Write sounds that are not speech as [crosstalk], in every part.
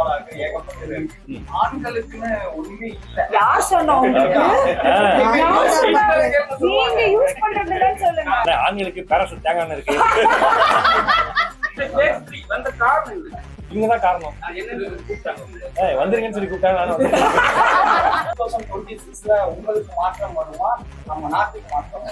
டெபாலாக ஏகப்பட்டது. ஆண்களுக்குன்னு ஒண்ணுமே இல்ல. யார் சொன்னா? நீங்க யூஸ் பண்றதுதான் சொல்லுங்க. ஆண்களுக்கு பேராசூட் தேங்காய் இருக்கு. வந்த காரணம் இல்லை இவங்க தான் காரணம் வந்துருங்கன்னு சொல்லி கூப்பிட்டாங்க நானும் வந்தேன். 2026 ல உங்களுக்கு மாற்றம் வருமா? நம்ம நாட்டுக்கு மாற்றம்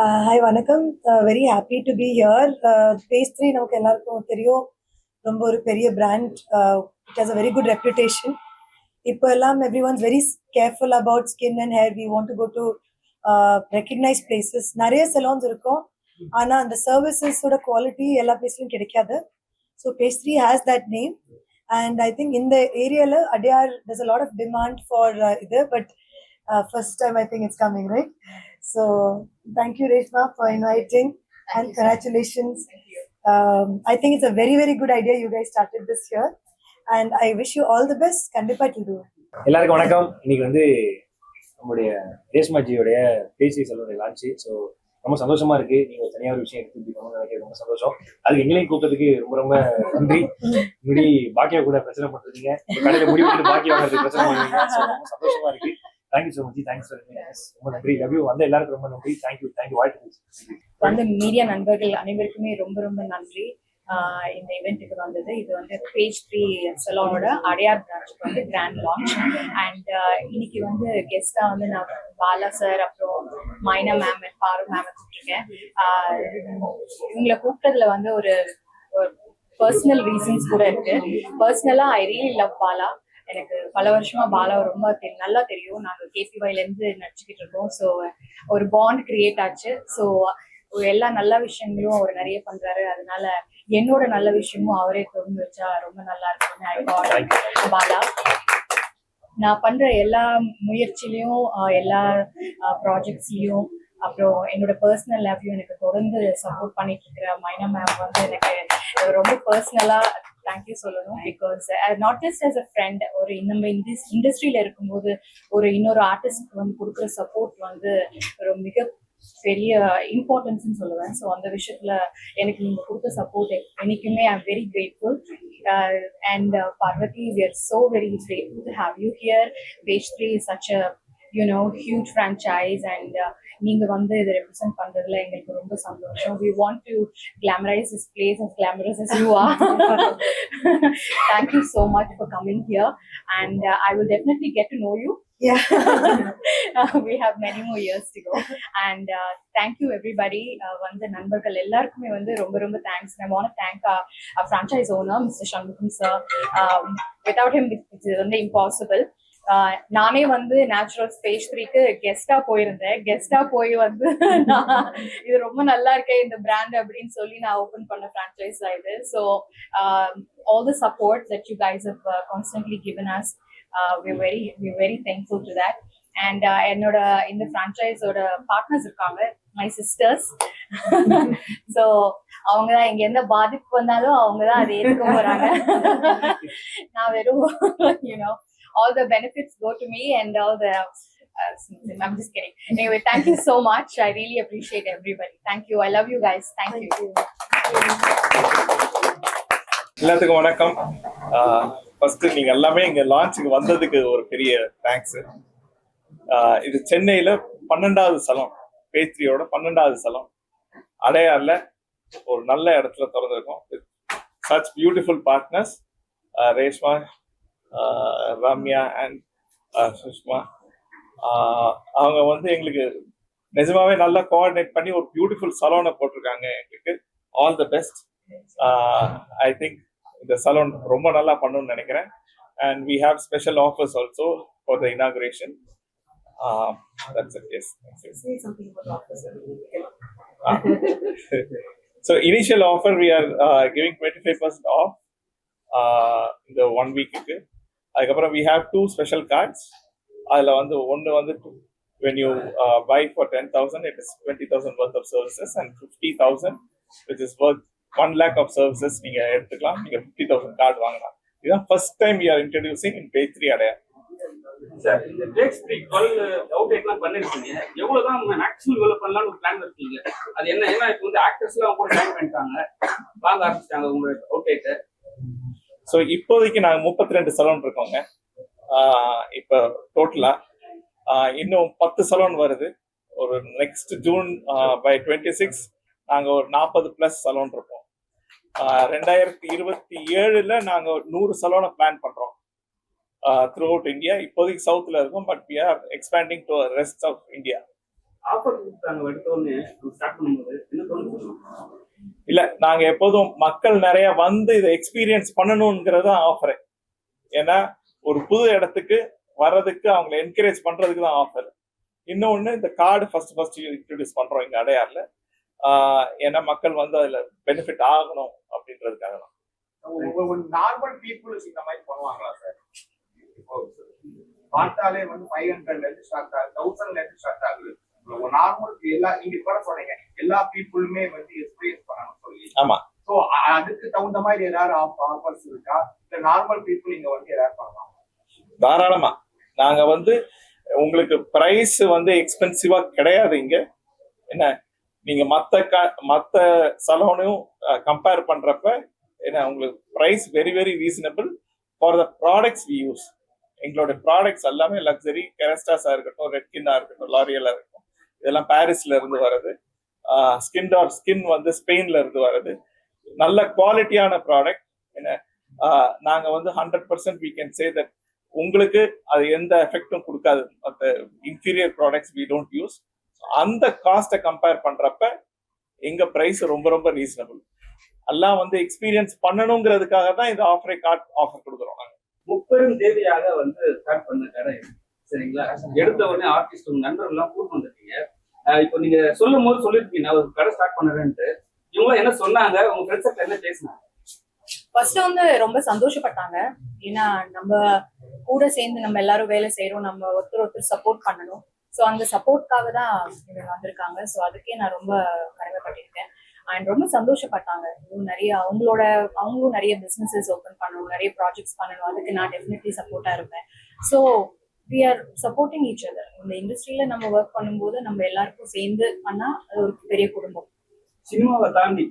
ஹாய் வணக்கம். Very happy to be here Page three நமக்கு எல்லாருக்கும் தெரியும். ரொம்ப ஒரு பெரிய brand it has a very good reputation இப்போ எல்லாம் everyone's very careful about skin and hair we want to go to recognise places நிறைய செலான்ஸ் இருக்கும். ஆனால் அந்த சர்வீசஸோட குவாலிட்டி எல்லா பிளேஸ்லையும் கிடைக்காது. So Page three has that name and I think இந்த ஏரியாவில் Adyar there's a lot of demand for uh, இது. But first time I think it's coming right So thank you, Reshma, for inviting and congratulations. Um, I think it's a very, very good idea you guys started this year. And I wish you all the best. Kandipa to do. எல்லாருக்கும் வணக்கம். இன்னைக்கு வந்து நம்முடைய ரேஷ்மாஜியோடைய பேசி செல்வனுடைய launch. So ரொம்ப சந்தோஷமா இருக்கு. நீங்க ஒரு தனியாக ஒரு விஷயம் எடுத்து இப்படி பண்ணணும்னு நினைக்கிறது ரொம்ப சந்தோஷம். அதுக்கு எங்களையும் கூப்பிட்டதுக்கு ரொம்ப ரொம்ப நன்றி. முடி பாக்கியா கூட பிரச்சனை பண்றீங்க கடையில முடி பாக்கியா பிரச்சனை பண்ணுவீங்க So, ரொம்ப சந்தோஷமா இருக்கு. தேங்க்யூ ஸோ மச் தேங்க்ஸ் ரொம்ப நன்றி. யூ வந்த எல்லாருக்கும் ரொம்ப நன்றி. தேங்க்யூ தேங்க்யூ வாழ்த்து வந்து மீடியா நண்பர்கள் அனைவருக்குமே ரொம்ப ரொம்ப நன்றி. இந்த இவெண்ட்டுக்கு வந்தது. இது வந்து பேஜ் த்ரீ சலோனோட அடையார் பிரான்ச்சுக்கு வந்து கிராண்ட் லான்ச் அண்ட் இன்னைக்கு வந்து கெஸ்டா வந்து நான் பாலா சார் அப்புறம் மைனா மேம் பாரு மேம் கூப்பிட்டுருக்கேன். இவங்களை கூப்பிட்டதுல வந்து ஒரு பர்சனல் ரீசன்ஸ் கூட இருக்கு. பர்சனலா ஐ ரியலி லவ் பாலா. எனக்கு பல வருஷமா பாலா ரொம்ப நல்லா தெரியும். நாங்க கேபிஒய்ல இருந்து நடிச்சுக்கிட்டு இருக்கோம். ஸோ ஒரு பாண்ட் கிரியேட் ஆச்சு. ஸோ எல்லா நல்ல விஷயங்களும் அவர் நிறைய பண்றாரு. அதனால என்னோட நல்ல விஷயமும் அவரே தொடர்ந்து வச்சா ரொம்ப நல்லா thought. பாலா நான் பண்ற எல்லா முயற்சியிலையும் ஆஹ் எல்லா ப்ராஜெக்ட்ஸ்லயும் அப்புறம் என்னோட பர்சனல் லைஃப்லயும் எனக்கு தொடர்ந்து சப்போர்ட் பண்ணிட்டு இருக்கிற மைனா மேம் வந்து எனக்கு ரொம்ப பர்சனலா தேங்க்யூ சொல்லணும் because not just as a friend ஒரு நம்ம இந்த இண்டஸ்ட்ரியில இருக்கும்போது ஒரு இன்னொரு ஆர்டிஸ்ட்க்கு வந்து கொடுக்குற சப்போர்ட் வந்து ஒரு மிக பெரிய இம்பார்ட்டன்ஸ்னு சொல்லுவேன். ஸோ அந்த விஷயத்துல எனக்கு நீங்க கொடுத்த சப்போர்ட் என்னைக்குமே I very grateful and Parvathi we are so வெரி you here. Page three is such a you know huge franchise and uh, நீங்க வந்து இதை ரெப்ரசென்ட் பண்றதுல எங்களுக்கு ரொம்ப சந்தோஷம் we want to glamorize this place as glamorous as you are thank you so much for coming here and uh, i will definitely get to know you Yeah. we have many more years to go and uh, thank you everybody uh, வந்த நண்பர்கள் எல்லாருக்குமே வந்து ரொம்ப ரொம்ப thanks I want to thank our, our franchise owner Mr. Shanmugam sir um, without him இது வந்து impossible ஆஹ் நானே வந்து நேச்சுரல் ஸ்பேஸ் த்ரீக்கு கெஸ்டா போயிருந்தேன். கெஸ்டா போய் வந்து நான் இது ரொம்ப நல்லா இருக்கேன் இந்த பிராண்ட் அப்படின்னு சொல்லி நான் ஓபன் பண்ண ஃப்ரான்ச்சைஸ் இது. So all the support that you guys have constantly given us we very we very thankful to that and என்னோட இந்த ஃப்ரான்ச்சைஸோட பார்ட்னர்ஸ் இருக்காங்க. மை சிஸ்டர்ஸ் ஸோ [laughs] அவங்க தான் இங்க எந்த பாதிப்பு வந்தாலும் அவங்க தான் அதை ஏற்றுக்க போறாங்க [laughs] நான் வெறும் you know all the benefits go to me and all the uh, I'm just kidding. Anyway, thank you so much. I really appreciate everybody. Thank you. I love you guys. Thank, you. எல்லாத்துக்கும் வணக்கம் first நீங்க எல்லாமே இங்க லான்ச்சுக்கு வந்ததுக்கு ஒரு பெரிய thanks இது சென்னையில பன்னெண்டாவது சலம் பேத்ரியோட பன்னெண்டாவது ஸ்தலம் அடையார்ல ஒரு நல்ல இடத்துல திறந்திருக்கோம். Such beautiful partners Reshma Ramya and Sushma அவங்க வந்து எங்களுக்கு நிஜமாவே நல்லா கோஆர்டினேட் பண்ணி ஒரு பியூட்டிஃபுல் சலோனை போட்டிருக்காங்க எங்களுக்கு. All the best I think இந்த சலூன் ரொம்ப நல்லா பண்ணணும்னு நினைக்கிறேன். And we have special offers also for the inauguration that's it yes so initial offer we are uh, giving 25% off uh, இந்த ஒன் வீக்குக்கு அதுக்கப்புறம் we have two special cards அதில் வந்து ஒன்று வந்து when you uh, buy for 10000 it is 20000 worth of services and 50000 which is worth 1 lakh of services நீங்க எடுத்துக்கலாம் நீங்க 50000 கார்டு வாங்கலாம் இதுதான் first time we are introducing in page 3 அடையா sir இந்த டேக்ஸ் த்ரீ டுவெல் அவுட் எல்லாம் பண்ணிருக்கீங்க. எவ்வளவுதான் மேக்ஸிமம் இவ்வளவு பண்ணலாம்னு ஒரு பிளான் இருக்கீங்க அது என்ன? ஏன்னா இப்போ வந்து ஆக்டர்ஸ் எல்லாம் கூட ஜாயின் பண்ணிட்டாங்க. வாங்க ஆரம்பிச்சிட்டாங்க உங்களோட அவுட் ஸோ இப்போதைக்கு நாங்கள் முப்பத்தி ரெண்டு சலூன் இருக்கோங்க இப்போ டோட்டலாக இன்னும் பத்து சலூன் வருது. ஒரு next June by twenty six நாங்கள் ஒரு நாற்பது ப்ளஸ் சலூன் இருப்போம். ஆஹ் ரெண்டாயிரத்தி இருபத்தி ஏழில் நாங்கள் நூறு சலூனை பிளான் பண்ணுறோம் த்ரூ அவுட் இந்தியா இப்போதைக்கு சவுத்தில் இருக்கும் but we are expanding to rest of India offer இல்ல நாங்க எப்போதும் மக்கள் நிறைய வந்து இதை எக்ஸ்பீரியன்ஸ் பண்ணணுங்கிறது தான் ஆஃபர் ஏன்னா ஒரு புது இடத்துக்கு வர்றதுக்கு அவங்களை என்கரேஜ் பண்றதுக்கு தான் ஆஃபர் இன்னொன்னு இந்த கார்டு ஃபர்ஸ்ட் ஃபர்ஸ்ட் இன்ட்ரடியூஸ் பண்றோம் இங்க அடையார்ல. ஆஹ் ஏன்னா மக்கள் வந்து அதுல பெனிஃபிட் ஆகணும் அப்படின்றதுக்காக தான் நார்மல் பீப்புள்ஸ் இந்த மாதிரி பண்ணுவாங்களா சார் பார்த்தாலே வந்து ஃபைவ் ஹண்ட்ரட்ல இருந்து ஸ்டார்ட் ஆகுது. தௌசண்ட்ல இருந்து ஸ்டார்ட் ஆகுது. நார்மல் எல்லா நீங்க கூட சொன்னீங்க எல்லா பீப்புளுமே வந்து எக்ஸ்பீரியன்ஸ் பண்ணணும் சொல்லி. ஆமா. ஸோ அதுக்கு தகுந்த மாதிரி ஏதாவது ஆஃபர்ஸ் இருக்கா? இல்ல நார்மல் பீப்புள் இங்க வந்து ஏதாவது பண்ணலாம்? தாராளமா. நாங்க வந்து உங்களுக்கு பிரைஸ் வந்து எக்ஸ்பென்சிவா கிடையாது இங்க. என்ன? நீங்க மத்த க மத்த சலோனையும் கம்பேர் பண்றப்ப என்ன உங்களுக்கு price very very reasonable for the products we use எங்களோட ப்ராடக்ட்ஸ் எல்லாமே லக்ஸரி கெரஸ்டாஸா இருக்கட்டும் ரெட்கின்னா இருக்கட்டும் லாரியலா இருக்கட்டும் இதெல்லாம் பாரிஸ்ல இருந்து வருது ஸ்கின் டாட் ஸ்கின் வந்து ஸ்பெயின்ல இருந்து வருது நல்ல குவாலிட்டியான ப்ராடக்ட் என்ன? நாங்கள் நாங்க வந்து hundred percent we can say that உங்களுக்கு அது எந்த எஃபெக்டும் கொடுக்காது. மற்ற inferior products we don't use அந்த காஸ்ட்டை கம்பேர் பண்றப்ப எங்க ப்ரைஸ் ரொம்ப ரொம்ப ரீசனபிள் எல்லாம் வந்து எக்ஸ்பீரியன்ஸ் பண்ணணுங்கிறதுக்காக தான் இந்த ஆஃபரை கார்ட் ஆஃபர் கொடுக்குறோம் நாங்கள் முப்பெரும் தேதியாக வந்து ஸ்டார்ட் பண்ண கடை சரிங்களா? எடுத்த உடனே ஆர்டிஸ்ட் உங்க நண்பர்கள் எல்லாம் கூட்டு வந்திருக்கீங்க இப்போ நீங்க சொல்லும் போது சொல்லிருக்கீங்க நான் ஒரு கடை ஸ்டார்ட் பண்ணுறேன்ட்டு. இவங்க என்ன சொன்னாங்க? உங்க ஃப்ரெண்ட்ஸ் என்ன பேசினாங்க? ஃபர்ஸ்ட் வந்து ரொம்ப சந்தோஷப்பட்டாங்க. ஏன்னா நம்ம கூட சேர்ந்து நம்ம எல்லாரும் வேலை செய்யறோம் நம்ம ஒருத்தர் ஒருத்தர் சப்போர்ட் பண்ணணும். ஸோ அந்த சப்போர்ட்காக தான் இவங்க வந்திருக்காங்க. ஸோ அதுக்கே நான் ரொம்ப கடமைப்பட்டிருக்கேன். அண்ட் ரொம்ப சந்தோஷப்பட்டாங்க. இன்னும் நிறைய அவங்களோட அவங்களும் நிறைய பிஸ்னஸஸ் ஓப்பன் பண்ணணும் நிறைய ப்ராஜெக்ட்ஸ் பண்ணணும். அதுக்கு நான் டெஃபினெட்லி சப்போர்ட்டா இருப்பேன். So we are supporting each other இந்த இண்டஸ்ட்ரியில நம்ம ஒர்க் பண்ணும்போது நம்ம எல்லாருக்கும் சேர்ந்து பண்ணா அது ஒரு பெரிய குடும்பம். சினிமாவை தாண்டி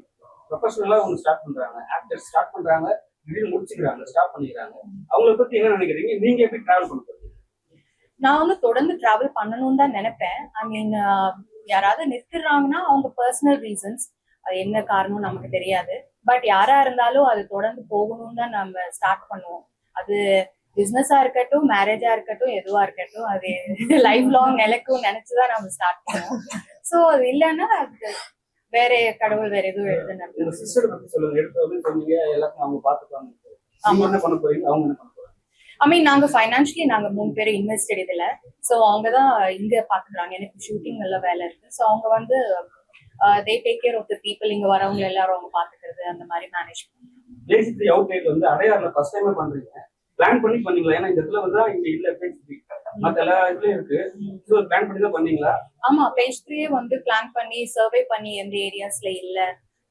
ப்ரொஃபஷனலா அவங்க ஸ்டார்ட் பண்றாங்க. ஆக்டர் ஸ்டார்ட் பண்றாங்க. திடீர்னு முடிச்சுக்கிறாங்க ஸ்டாப் பண்ணிக்கிறாங்க. அவங்கள பத்தி என்ன நினைக்கிறீங்க? நீங்க எப்படி டிராவல் பண்ண போறீங்க? நான் வந்து தொடர்ந்து டிராவல் பண்ணணும்னு தான் நினைப்பேன். ஐ மீன் யாராவது நிறுத்துறாங்கன்னா அவங்க பர்சனல் ரீசன்ஸ் அது என்ன காரணம் நமக்கு தெரியாது. பட் யாரா இருந்தாலும் அது தொடர்ந்து போகணும்னு தான் நம்ம ஸ்டார்ட் பண்ணுவோம். அது பிசினஸா இருக்கட்டும் மேரேஜா இருக்கட்டும் எதுவா இருக்கட்டும் அது [laughs] லைஃப் லாங் நிலைக்கும் நினைச்சுதான் நம்ம ஸ்டார்ட் பண்ணுவோம். ஸோ அது இல்லைன்னா வேற கடவுள் வேற எதுவும் உங்க எழுதுன சிஸ்டர் பத்தி சொல்லுங்க. எடுத்த உடனே சொன்னீங்க எல்லாத்தையும் அவங்க பாத்துப்பாங்க அவங்க என்ன பண்ண போறீங்க? அவங்க என்ன பண்ண போறாங்க? ஐ மீன் நாங்க ஃபைனான்ஷியலி நாங்க மூணு பேரும் இன்வெஸ்டட் இதுல ஸோ அவங்க தான் இங்க பாத்துக்கிறாங்க எனக்கு ஷூட்டிங் நல்ல வேலை இருக்கு. ஸோ அவங்க வந்து they take care of the people இங்க வரவங்க எல்லாரும் அவங்க பாத்துக்கிறது அந்த மாதிரி மேனேஜ் பேசிக்லி அவுட் லைட் வந்து அடையாறுல ஃபர்ஸ்ட் டைமே பண்றீங்க. பிளான் பண்ணி பண்ணீங்களா? ஏன்னா இந்த இடத்துல வந்து இங்க இல்ல பேசிக்லி மத்த எல்லா இதுலயும் இருக்கு. ஸோ பிளான் பண்ணி தான் பண்ணீங்களா? ஆமா பேஜ் த்ரீயே வந்து பிளான் பண்ணி சர்வே பண்ணி எந்த ஏரியாஸ்ல இல்ல?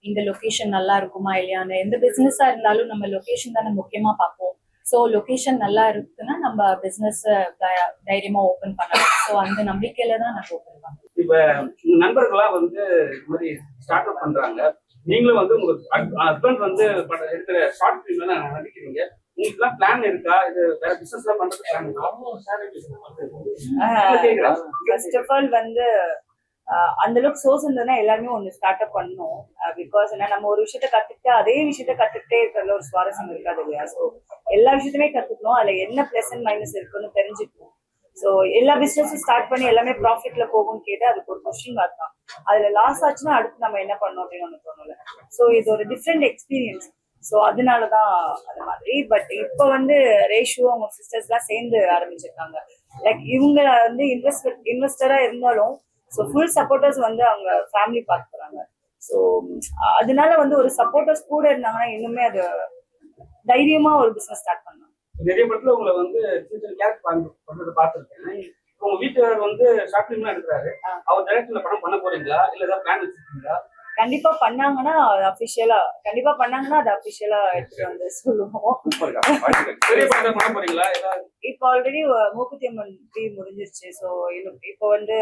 இந்த லொகேஷன் நல்லா இருக்குமா இல்லையான்னு. எந்த பிசினஸா இருந்தாலும் நம்ம லொகேஷன் தானே முக்கியமா பார்ப்போம். ஸோ லொகேஷன் நல்லா இருக்குன்னா நம்ம பிசினஸ் தைரியமா ஓபன் பண்ணலாம். ஸோ அந்த நம்பிக்கையில தான் நாங்க ஓபன் பண்ணோம். இப்ப உங்க நண்பர்களா வந்து இது மாதிரி ஸ்டார்ட் அப் பண்றாங்க. நீங்களும் வந்து உங்க ஹஸ்பண்ட் வந்து இருக்கிற ஷார்ட் ஃபிலிம்ல நடிக்கிறீங்க. உங்களுக்கு பிளான் இருக்கா? இது வேற பிசினஸ் எல்லாம் பண்றது பிளான் இருக்கா? ஃபர்ஸ்ட் ஆஃப் ஆல் வந்து அந்த அளவுக்கு சோர்ஸ் இருந்ததுன்னா எல்லாருமே ஒன்று ஸ்டார்ட் அப் பண்ணணும் பிகாஸ் என்ன நம்ம ஒரு விஷயத்த கத்துக்கிட்டு அதே விஷயத்த கத்துக்கிட்டே இருக்கிறதுல ஒரு சுவாரஸ்யம் இருக்காது இல்லையா? ஸோ எல்லா விஷயத்தையுமே கத்துக்கணும். அதுல என்ன பிளஸ் அண்ட் மைனஸ் இருக்குன்னு தெரிஞ்சுக்கணும். ஸோ எல்லா பிஸ்னஸும் ஸ்டார்ட் பண்ணி எல்லாமே ப்ராஃபிட்ல போகும்னு கேட்டு அதுக்கு ஒரு கொஸ்டின் மார்க் தான். அதுல லாஸ் ஆச்சுன்னா அடுத்து நம்ம என்ன பண்ணோம் அப்படின்னு ஒன்று தோணும்ல. ஸோ இது ஒரு டிஃப்ரெண்ட் எக்ஸ்பீரியன்ஸ் ஸோ அதனால தான் அது மாதிரி. பட் இப்போ வந்து ரேஷு அவங்க சிஸ்டர்ஸ்லாம் சேர்ந்து ஆரம்பிச்சிருக்காங்க. லைக் இவங்க வந்து இன்வெஸ்ட் இன்வெஸ்டராக இருந்தாலும் ஸோ ஃபுல் சப்போர்ட்டர்ஸ் வந்து அவங்க ஃபேமிலி பார்த்துக்கிறாங்க ஸோ அதனால வந்து ஒரு சப்போர்ட்டர்ஸ் கூட இருந்தாங்கன்னா இன்னுமே அது தைரியமாக ஒரு பிஸ்னஸ் ஸ்டார்ட் பண்ணலாம். நிறைய படத்துல உங்களை வந்து சின்ன சின்ன கேரக்டர் பண்றது பார்த்துருக்கேன். உங்க வீட்டுக்காரர் வந்து ஷார்ட் ஃபிலிம்லாம் எடுக்கிறாரு. அவர் டைரக்ஷன்ல படம் பண்ண போறீங்களா? இல்ல ஏதாவது பிளான் வச்சிருக்கீங்களா? கண்டிப்பா பண்ணாங்கன்னா அது அபிஷியலா கண்டிப்பா பண்ணாங்கன்னா அது அபிஷியலா எடுத்துட்டு வந்து சொல்லுவோம். இப்போ ஆல்ரெடி மூக்குத்தி அம்மன் த்ரீ முடிஞ்சிருச்சு. ஸோ இன்னும் இப்போ வந்து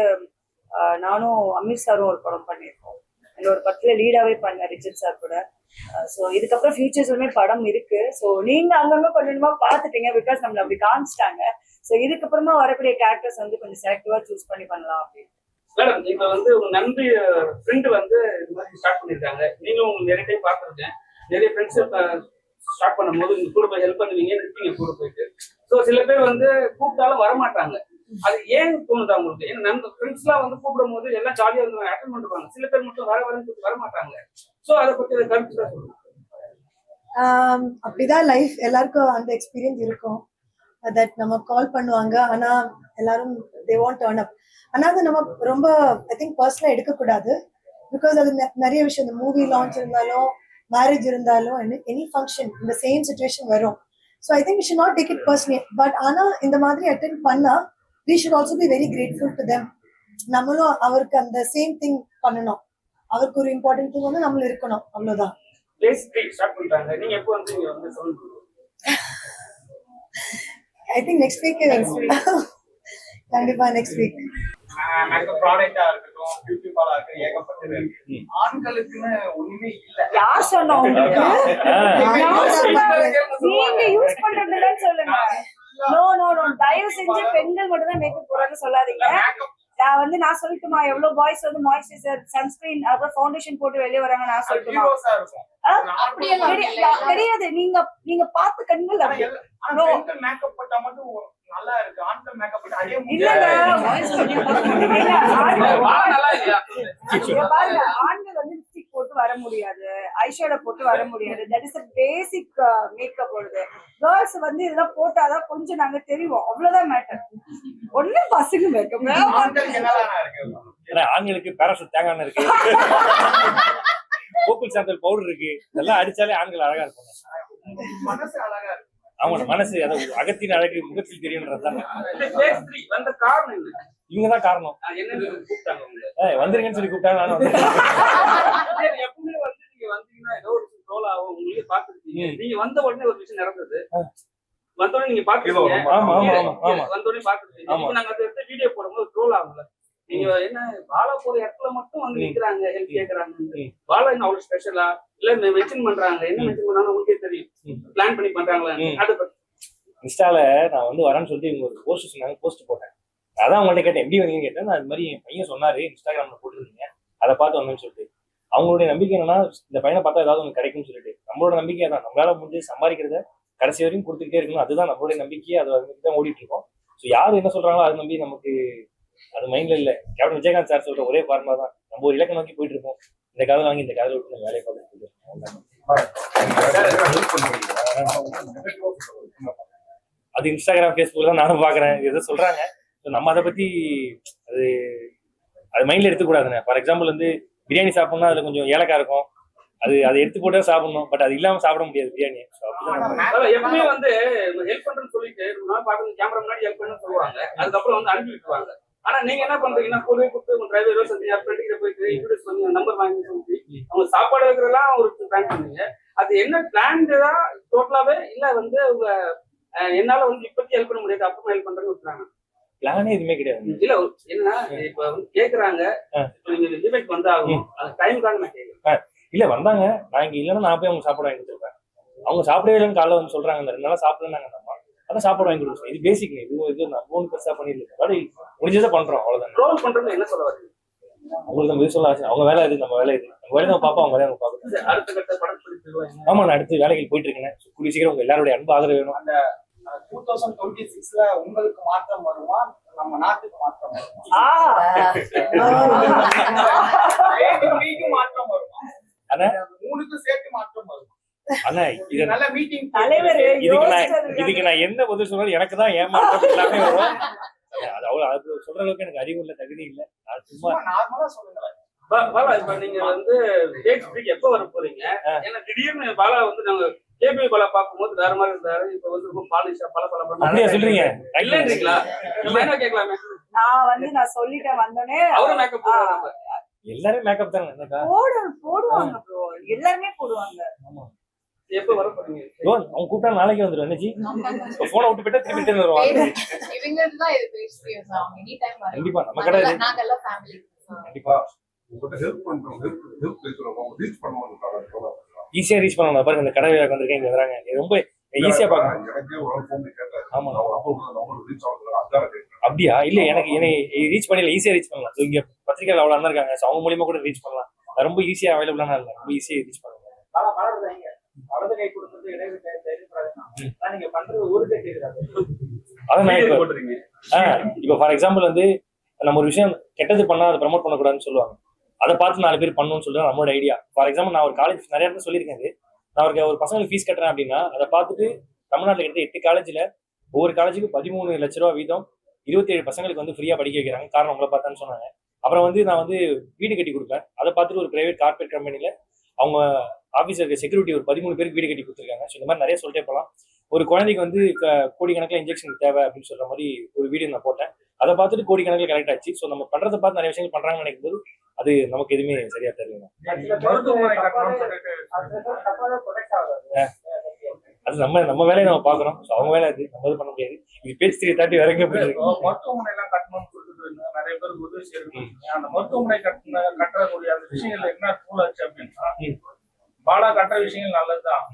நானும் அமீர் சாரும் ஒரு படம் பண்ணியிருக்கோம் இந்த ஒரு படத்துல லீடாவே பண்ண ரிச்சர்ட் சார் கூட. ஸோ இதுக்கப்புறம் ஃபியூச்சர்ஸ்லுமே படம் இருக்கு. ஸோ நீங்க அங்கங்க கொஞ்சமா பார்த்துட்டீங்க பிகாஸ் நம்மள அப்படி காமிச்சிட்டாங்க. ஸோ இதுக்கப்புறமா வரக்கூடிய கேரக்டர்ஸ் வந்து கொஞ்சம் செலக்டிவா சூஸ் பண்ணி பண்ணலாம் அப்படின்னு. மேடம் இப்ப வந்து உங்க நன்றி ஃப்ரெண்டு வந்து இது மாதிரி ஸ்டார்ட் பண்ணிருக்காங்க. நீங்களும் உங்களுக்கு நிறைய டைம் பார்த்துருக்கேன். நிறைய ஃப்ரெண்ட்ஷிப் ஸ்டார்ட் பண்ணும்போது நீங்க கூட போய் ஹெல்ப் பண்ணுவீங்க நிற்பீங்க கூட போயிட்டு. ஸோ சில பேர் வந்து கூப்பிட்டாலும் வரமாட்டாங்க. அது ஏன் தோணுதா உங்களுக்கு ஏன்னா நம்ம ஃப்ரெண்ட்ஸ் எல்லாம் வந்து கூப்பிடும் போது எல்லாம் ஜாலியா வந்து அட்டன் பண்ணுவாங்க சில பேர் மட்டும் வர வரன்னு வர மாட்டாங்க. ஸோ அதை பத்தி கருத்து தான் சொல்லுங்க. அப்படிதான் லைஃப் எல்லாருக்கும் அந்த எக்ஸ்பீரியன்ஸ் இருக்கும். தட் நம்ம கால் பண்ணுவாங்க ஆனா எல்லாரும் தே வாண்ட் டர்ன் அப் ஆனா அது நம்ம ரொம்ப ஐ திங்க் பர்சனலா எடுக்கக்கூடாது. பிகாஸ் அது நெ- நிறைய விஷயம் இந்த மூவி லான்ச் இருந்தாலும் மேரேஜ் இருந்தாலும் எனி ஃபங்க்ஷன் இந்த சேம் சுச்சுவேஷன் வரும். So I think should not take it personally but ஆனா இந்த மாதிரி அட்டென்ட் பண்ணா we should also be very grateful to them நம்மளும் அவருக்கு அந்த சேம் திங் பண்ணணும். அவருக்கு ஒரு இம்பார்ட்டன்ட் திங் வந்து நம்மள இருக்கணும். அவ்வளவுதான். ஐ திங்க் நெக்ஸ்ட் வீக் கண்டிப்பா நெக்ஸ்ட் வீக் யார் சொன்னா உங்களுக்கு? நீங்க யூஸ் பண்றதுன்னு சொல்லுங்க. நோ நோ நோ தயவு செஞ்சு பெண்கள் மட்டும் தான் மேக்கப் போறாங்க சொல்லாதீங்க. நான் வந்து நான் சொல்லட்டுமா? எவ்வளவு பாய்ஸ் வந்து மாய்ஸ்சரைசர் சன்ஸ்கிரீன் அப்புறம் ஃபவுண்டேஷன் போட்டு வெளியே வராங்க நான் சொல்லட்டுமா? தெரியாது. நீங்க நீங்க பார்த்த கண்கள் ஆண்கள் வந்து வர முடியாது. ஐஷேடோ போட்டு வர முடியாது. That is a basic makeup வருது கேர்ள்ஸ் வந்து இதெல்லாம் போட்டாதான் கொஞ்சம் நாங்க தெரியும் அவ்வளவுதான் மேட்டர் ஒண்ணு பசங்க மேக்கப் ஆண்களுக்கு பேராசூட் தேங்காய் இருக்கு. கோகுல் சாந்தல் பவுடர் இருக்கு. இதெல்லாம் அடிச்சாலே ஆண்கள் அழகா இருப்பாங்க. மனசு அழகா இருக்கு. அவங்க மனசு அதாவது அகத்தின் அழகு முகத்தில் தெரியுன்றதுதான் வந்த காரணம் என்ன? இவங்க தான் காரணம். ஆ, என்னன்னு கூப்பிட்டாங்க உங்களை. ஏய், வந்துருங்கன்னு சொல்லி கூப்பிட்டாங்க எப்பவுமே வந்து நீங்க வந்தீங்கன்னா ஏதோ ஒரு ரோல் ஆகும். உங்களே பாத்துருக்கீங்க. நீங்க வந்த உடனே ஒரு விஷயம் நடந்தது. வந்த உடனே நீங்க பாத்துருக்கீங்க ரொம்ப- ஆமா ஆமா ஆமா ஆமா. வந்த உடனே பாத்துருக்கீங்க. இப்ப நாங்க அதை வீடியோ போடும்போது ட்ரோல் ஆகும்ல. நீங்க என்ன பாலா போற இடத்துல மட்டும் வந்து. நிக்கிறாங்க ஹெல்ப் கேக்குறாங்க. பாலா என்ன அவ்வளவு ஸ்பெஷலா இல்ல மென்ஷன் பண்றாங்க? என்ன மென்ஷன் பண்ணாலும் உங்களுக்கே தெரியும். பிளான் பண்ணி பண்றாங்களா. அதை பத்தி. இன்ஸ்டால நான் வந்து வரேன்னு சொல்லிட்டு இவங்க ஒரு போஸ்ட் சொன்னாங்க போஸ்ட் போட்டேன். அதான் உங்கள்ட்ட கேட்டேன். எப்படி வந்தீங்கன்னு கேட்டேன். நான் இது மாதிரி என் பையன் சொன்னாரு இன்ஸ்டாகிராம்ல போட்டுருந்தீங்க. அதை பார்த்து வந்தேன்னு சொல்லிட்டு. அவங்களுடைய நம்பிக்கை என்னன்னா இந்த பையனை பார்த்தா ஏதாவது ஒன்று கிடைக்கும்னு சொல்லிட்டு. நம்மளோட நம்பிக்கை தான் நம்மளால முடிஞ்சு சம்பாதிக்கிறத கடைசி வரையும் கொடுத்துக்கிட்டே இருக்கணும். அதுதான் நம்மளுடைய நம்பிக்கையே. அது தான் ஓடிட்டு இருக்கோம் ஸோ யார் என்ன சொல்றாங்களோ அதை நம்பி நமக்கு அது மைண்ட்ல இல்லை. கேப்டன் விஜயகாந்த் சார் சொல்ற ஒரே ஃபார்மா தான். நம்ம ஒரு இலக்கை நோக்கி போயிட்டு இருக்கோம். இந்த காதல் வாங்கி இந்த காதல் விட்டு நம்ம வேலையை பார்த்துட்டு அது இன்ஸ்டாகிராம் ஃபேஸ்புக் தான் நானும் பாக்குறேன் எதோ சொல்றாங்க. நம்ம அதை பத்தி அது அது மைண்ட்ல எடுத்துக்கூடாதுண்ணே ஃபார் எக்ஸாம்பிள் வந்து பிரியாணி சாப்பிடணும்னா அதுல கொஞ்சம் ஏலக்காய் இருக்கும். அது அதை எடுத்து போட்டு சாப்பிடணும். பட் அது இல்லாம சாப்பிட முடியாது பிரியாணி எப்பவுமே வந்து ஹெல்ப் பண்றேன்னு சொல்லிட்டு பாக்குறது கேமரா முன்னாடி ஹெல்ப் பண்ண சொல்லுவாங்க. அதுக்கப்புறம் வந்து அனுப்பி விட்டுருவாங்க. ஆனா நீங்க என்ன பண்றீங்கன்னா பொருள் கொடுத்து உங்க டிரைவரோ சந்தி ஃப்ரெண்டு போயிட்டு இன்ட்ரடியூஸ் பண்ணி நம்பர் வாங்கி சொல்லி அவங்க சாப்பாடு வைக்கிறதெல்லாம் ஒரு பிளான் பண்ணீங்க. அது என்ன பிளான் தான் டோட்டலாவே இல்ல வந்து உங்க என்னால வந்து இப்போதைக்கு ஹெல்ப் பண்ண முடியாது அப்புறமா ஹெல்ப் பண்றேன்னு விட்டுறாங்க. பிளானே எதுவுமே கிடையாது. இல்ல என்னன்னா இப்ப கேக்குறாங்க. நீங்க டிபேட் வந்தாகும் டைமுக்காக நான் கேக்குறேன். இல்ல வந்தாங்க. நான் இங்க இல்லைன்னா நான் போய் அவங்க சாப்பாடு வாங்கி கொடுத்துருப்பேன். அவங்க சாப்பிடவே இல்லைன்னு காலைல வந்து சொல்றாங்க. இந்த ரெண்டு நாளா சாப்பிடலன்னாங்க நம்ம அதான் சாப்பாடு வாங்கி கொடுப்போம் இது பேசிக் இது இது நம்ம ஒன்று பெருசா பண்ணிருக்கோம் அதாவது முடிஞ்சதை பண்றோம். அவ்வளவுதான். ட்ரோல் பண்றது என்ன சொல்ல வரீங்க? அவங்களுக்கு நம்ம இது சொல்ல ஆசை. அவங்க வேலை இது நம்ம வேலை இது. நம்ம வேலை நம்ம பார்ப்போம். அவங்க வேலையை நம்ம பார்க்கணும். அடுத்த கட்ட படம் பிடிச்சிருவாங்க ஆமா நான் அடுத்து வேலைக்கு போயிட்டு இருக்கேன். கூடிய சீக்கிரம் உங்க எல்லாருடைய அன்பு ஆதரவு வேணும். டூ தௌசண்ட் டுவெண்ட்டி சிக்ஸ்ல உங்களுக்கு மாற்றம் வருமா? நம்ம நாட்டுக்கு மாற்றம் வருமா? மாற்றம் வருமா. மூணுக்கும் சேர்த்து மாற்றம் வருமா? அண்ணா இது நல்ல மீட்டிங் தலைவர் இதுக்கு நான் இதுக்கு நான் என்ன பதில் சொன்னாலும் எனக்கு தான் ஏமாற்றம் எல்லாமே வரும். அது அவ்வளவு அது சொல்ற அளவுக்கு எனக்கு அறிவு இல்ல தகுதி இல்ல. நான் சும்மா நார்மலா சொல்லுங்க பா- பாலா இப்ப நீங்க வந்து எப்ப வர போறீங்க. ஏன்னா திடீர்னு பாலா வந்து நாங்க கேபி பாலா பார்க்கும்போது வேற மாதிரி இருந்தாரு. இப்ப வந்து ரொம்ப பாலிஷா பல பல அப்படியா சொல்றீங்க. இல்லன்றீங்களா? நம்ம என்ன கேட்கலாமே? நான் வந்து நான் சொல்லிட்டேன் வந்தோடனே அவரும் மேக்கப் எல்லாரும் மேக்கப் தானே என்னக்கா? போடு போடுவாங்க ப்ரோ எல்லாருமே போடுவாங்க. எப்ப வர போறீங்க? ப்ரோ அவங்க கூப்பிட்டா நாளைக்கு வந்துடும் என்னஜி போனை விட்டு போயிட்டா திரும்பி திரும்பி வருவாங்க இவங்களுக்கு தான் இது பேசுறீங்க எனி டைம் கண்டிப்பா நம்ம கடை இது. நாங்க எல்லாம் ஃபேமிலி கண்டிப்பா உங்கள்கிட்ட ஹெல்ப் பண்றோம் ஹெல்ப் ஹெல்ப் பேசுறோம் ரீச் பண்ணுவாங்க ஈஸியா ரீச் பண்ணணும் பாருங்க இந்த கடை வந்திருக்கேன் இங்க வராங்க. இது ரொம்ப ஈஸியா கேட்டேன். அப்படியா? இல்ல எனக்கு என்னை ரீச் பண்ணல ஈஸியா ரீச் பண்ணலாம். இங்க பத்திரிகையில் அவ்வளவு தான் இருக்காங்க. அவங்க மூலியமா கூட ரீச் பண்ணலாம். அது ரொம்ப ஈஸியா அவைலபிளான இல்லை ரொம்ப ஈஸியா ரீச் பண்ணலாம் அதான் இப்போ ஃபார் எக்ஸாம்பிள் வந்து நம்ம ஒரு விஷயம் கெட்டது பண்ணா அதை ப்ரமோட் பண்ணக்கூடாதுன்னு சொல்லுவாங்க. அதை பார்த்து நாலு பேர் பண்ணணும்னு சொல்லிட்டு நம்மளோட ஐடியா ஃபார் எக்ஸாம்பிள் நான் ஒரு காலேஜ் நிறைய இடத்துல சொல்லியிருக்கேன் நான் ஒரு ஒரு பசங்களுக்கு ஃபீஸ் கட்டுறேன் அப்படின்னா அதை பார்த்துட்டு தமிழ்நாட்டில் கிட்ட எட்டு காலேஜில் ஒவ்வொரு காலேஜுக்கு பதிமூணு லட்ச ரூபா வீதம் இருபத்தேழு பசங்களுக்கு வந்து ஃப்ரீயாக படிக்க வைக்கிறாங்க. காரணம் உங்களை பார்த்தான்னு சொன்னாங்க. அப்புறம் வந்து நான் வந்து வீடு கட்டி கொடுப்பேன். அதை பார்த்துட்டு ஒரு பிரைவேட் கார்பரேட் கம்பெனியில் அவங்க ஆஃபீஸில் இருக்க செக்யூரிட்டி ஒரு பதிமூணு பேருக்கு வீடு கட்டி கொடுத்துருக்காங்க. ஸோ இந்த மாதிரி நிறைய சொல்லிட்டே போகலாம். ஒரு குழந்தைக்கு வந்து கோடிக்கணக்கில் இன்ஜெக்ஷன் தேவை அப்படின்னு சொல்ற மாதிரி ஒரு வீடியோ நான் போட்டேன். அதை பார்த்துட்டு கோடிக்கணக்கில் கனெக்ட் ஆச்சு. ஸோ நம்ம பண்றதை பார்த்து நிறைய விஷயங்கள் பண்றாங்கன்னு நினைக்கும் போது அது நமக்கு எதுவுமே சரியா தெரியல. அது நம்ம நம்ம வேலையை நம்ம பாக்குறோம் ஸோ அவங்க வேலை அது. நம்ம இது பண்ண முடியாது. இது பேச்சு திரி தாட்டி வேற எங்க போயிருக்கு மருத்துவமனை எல்லாம் கட்டணும்னு சொல்லிட்டு நிறைய பேருக்கு உதவி செய்யறீங்க அந்த மருத்துவமனை கட்டின கட்டக்கூடிய அந்த விஷயங்கள்ல என்ன டூல் ஆச்சு அப்படின்னா பாலா கட்டுற விஷயங்கள் நல்லதுதான்.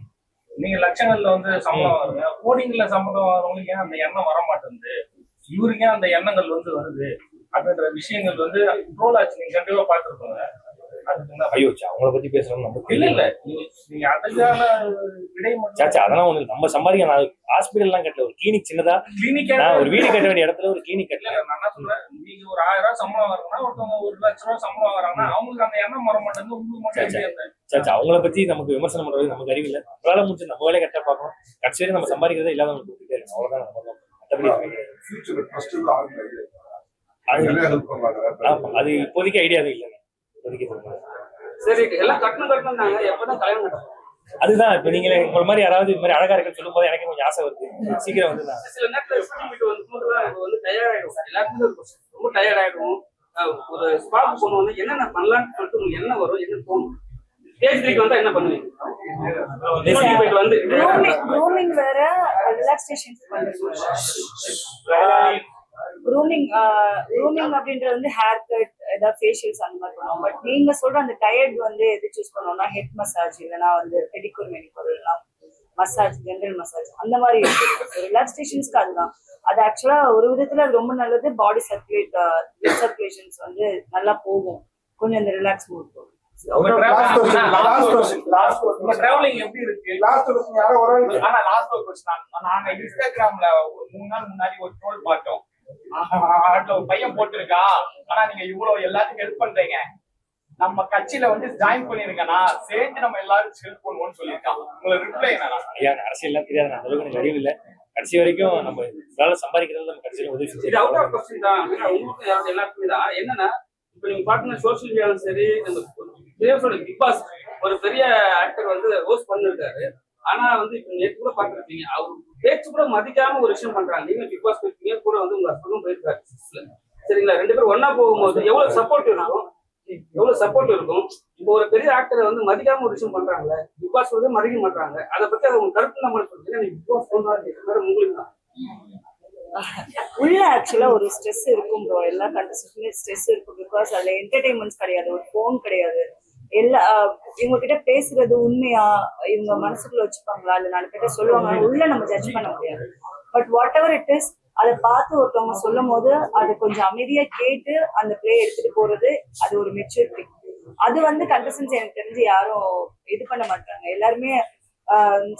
நீங்க லட்சங்கள்ல வந்து சம்பளம் வருங்க கோடிங்கள்ல சம்பளம் வரவங்களுக்கு ஏன் அந்த எண்ணம் வர மாட்டேங்குது இவருக்கு ஏன் அந்த எண்ணங்கள் வந்து வருது? அப்படின்ற விஷயங்கள் வந்து ட்ரோல் ஆச்சு நீங்க கண்டிப்பா பாத்துருக்கோங்க அதுக்கு என்ன ஐயோ ச்சே, அவங்கள பத்தி பேசுறோம் நமக்கு இல்ல இல்ல. நீங்க அதுக்கான சாச்சா அதெல்லாம் ஒண்ணு. நம்ம சம்பாதிக்க நான் ஹாஸ்பிட்டல்லாம் கட்டல. ஒரு கிளினிக் சின்னதா. கிளினிக்கா நான் ஒரு வீடு கட்ட வேண்டிய இடத்துல ஒரு கிளினிக் கட்டல. நான் என்ன சொல்றேன்? நீங்க ஒரு ஆயிரம் ரூபாய் சம்பளம் வாங்குறா ஒருத்தவங்க ஒரு லட்ச ரூபாய் சம்பளம் வாங்குறாங்கன்னா அவங்களுக்கு அந்த எண்ணம் வர மாட்டேங்குது. உங்களுக்கு மட்டும் சாச்சா அவங்கள பத்தி நமக்கு விமர்சனம் பண்றது நமக்கு அறிவு இல்லை. நம்மளால முடிஞ்சு நம்ம வேலையை கரெக்டா பார்க்கணும். கடைசி வரைக்கும் நம்ம சம்பாதிக்கிறதே இல்லாதவங்க கொடுத்துட்டே இருக்கணும். அவ்வளவுதான் நம்ம ஆகுது அது இப்போதைக்கு ஐடியா இல்லை. சரி எல்லாம் கட்டணம் கட்டணும்னாங்க எப்பதான் கல்யாணம் நடக்கும்? அதுதான் இப்ப நீங்க உங்களை மாதிரி யாராவது இது மாதிரி அழகா இருக்குன்னு சொல்லும் போது எனக்கு கொஞ்சம் ஆசை வருது. சீக்கிரம் வந்து சில நேரத்துல ஸ்கூல் வந்து வந்து டயர்ட் ஆயிடும் எல்லாருக்குமே. ரொம்ப டயர்ட் ஆயிடும் அஹ் ஒரு ஸ்பாட் போனோம்னா என்னென்ன பண்ணலாம்னு சொல்லிட்டு உங்களுக்கு என்ன வரும் என்ன தோணும்? வந்தா என்ன பண்ணுவீங்க? வந்து வேற ரிலாக்ஸேஷன் க்ரூமிங் க்ரூமிங் அப்படின்றது வந்து ஹேர் கட் ஏதாவது ஃபேஷியல்ஸ் அந்த மாதிரி பண்ணுவோம். பட் நீங்க சொல்ற அந்த டயர்ட் வந்து எது சூஸ் பண்ணோம்னா ஹெட் மசாஜ் இல்லைன்னா வந்து பெடிக்கூர் மெனிக்கூர் இல்லைன்னா மசாஜ் ஜென்ரல் மசாஜ் அந்த மாதிரி ரிலாக்ஸேஷன்ஸ்க்கு அதுதான். அது ஆக்சுவலா ஒரு விதத்துல அது ரொம்ப நல்லது. பாடி சர்க்குலேட் சர்க்குலேஷன்ஸ் வந்து நல்லா போகும். கொஞ்சம் அந்த relax mood last question last question last உங்க டிராவலிங் எப்படி இருக்கு? லாஸ்ட் கொஸ்டின் யாரோ ஒரு ஆள் ஆனா லாஸ்ட் ஒரு கொஸ்டின் நாங்க இன்ஸ்டாகிராம்ல ஒரு மூணு நாள் முன்னாடி ஒரு ட்ரோல் பார்த்தோம். பையன் போட்டிருக்கான் ஆனா நீங்க இவ்வளவு எல்லாத்துக்கும் ஹெல்ப் பண்றீங்க. நம்ம கட்சியில வந்து ஜாயின் பண்ணிருக்கேனா? சேர்ந்து நம்ம எல்லாரும் ஹெல்ப் பண்ணுவோம்னு சொல்லியிருக்கான். உங்களை ரிப்ளை என்னன்னா ஐயா அரசியல்லாம் தெரியாது. நான் அந்த அளவுக்கு எனக்கு அறிவு இல்லை. கடைசி வரைக்கும் நம்ம வேலை சம்பாதிக்கிறது நம்ம கடைசி வரைக்கும் உதவி இது அவுட் ஆஃப் செஞ்சு கொஸ்டின் தான் யாரும் எல்லாருக்குமே தான் என்னன்னா இப்ப நீங்க பாத்தீங்கன்னா சோசியல் மீடியாலும் சரி நம்ம பிக் பாஸ் ஒரு பெரிய ஆக்டர் வந்து ஹோஸ்ட் பண்ணிருக்காரு. ஆனா வந்து இப்ப நேற்று கூட பாத்துருப்பீங்க அவர் பேச்சு கூட மதிக்காம ஒரு விஷயம் பண்றாங்க. நீங்க பிக் பாஸ் போயிருக்கீங்க கூட வந்து உங்க ஹஸ்பண்டும் போயிருக்காரு. சரிங்களா? ரெண்டு பேரும் ஒன்னா போகும்போது எவ்வளவு சப்போர்ட் இருக்கும்? எவ்வளவு சப்போர்ட் இருக்கும்? இப்போ ஒரு பெரிய ஆக்டரை வந்து மதிக்காம ஒரு விஷயம் பண்றாங்கல்ல பிக் பாஸ் வந்து மதிக்க மாட்டாங்க அதை பத்தி அவங்க உங்க கருத்து நம்ம சொல்றீங்க? பிக் பாஸ் உங்களுக்கு தான். உள்ள ஆக்சுவலா ஒரு ஸ்ட்ரெஸ் இருக்கும் ப்ரோ எல்லா கண்டஸ்டன்ட்லயுமே ஸ்ட்ரெஸ் இருக்கும். பிகாஸ் அதுல என்டர்டைன்மெண்ட்ஸ் கிடையாது. ஒரு ஃபோன் கிடையாது. எல்லா இவங்க கிட்ட பேசுறது உண்மையா? இவங்க மனசுக்குள்ள வச்சுப்பாங்களா? இல்ல நாலு பேர்ட்ட சொல்லுவாங்க உள்ள நம்ம ஜட்ஜ் பண்ண முடியாது. But whatever it is அதை பார்த்து ஒருத்தவங்க சொல்லும் போது அது கொஞ்சம் அமைதியா கேட்டு அந்த பிளே எடுத்துட்டு போறது அது ஒரு மெச்சூரிட்டி அது வந்து கண்டஸ்டன்ஸ் எனக்கு தெரிஞ்சு யாரும் இது பண்ண மாட்டாங்க. எல்லாருமே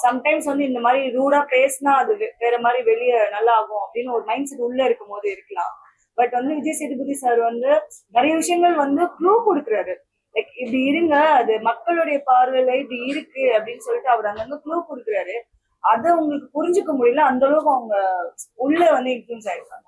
சம்டைம்ஸ் வந்து இந்த மாதிரி ரூடா பேசினா அது வேற மாதிரி வெளியே நல்லா ஆகும் அப்படின்னு ஒரு மைண்ட் செட் உள்ள இருக்கும் போது இருக்கலாம். பட் வந்து விஜய் சேதுபதி சார் வந்து நிறைய விஷயங்கள் வந்து ப்ரூவ் கொடுக்குறாரு. லைக் இப்படி இருங்க அது மக்களுடைய பார்வையில இப்படி இருக்கு அப்படின்னு சொல்லிட்டு அவர் அங்கங்க க்ளூ கொடுக்குறாரு. அதை உங்களுக்கு புரிஞ்சுக்க முடியல அந்த அளவுக்கு அவங்க உள்ள வந்து இன்ஃபுளுன்ஸ் ஆயிருக்காங்க.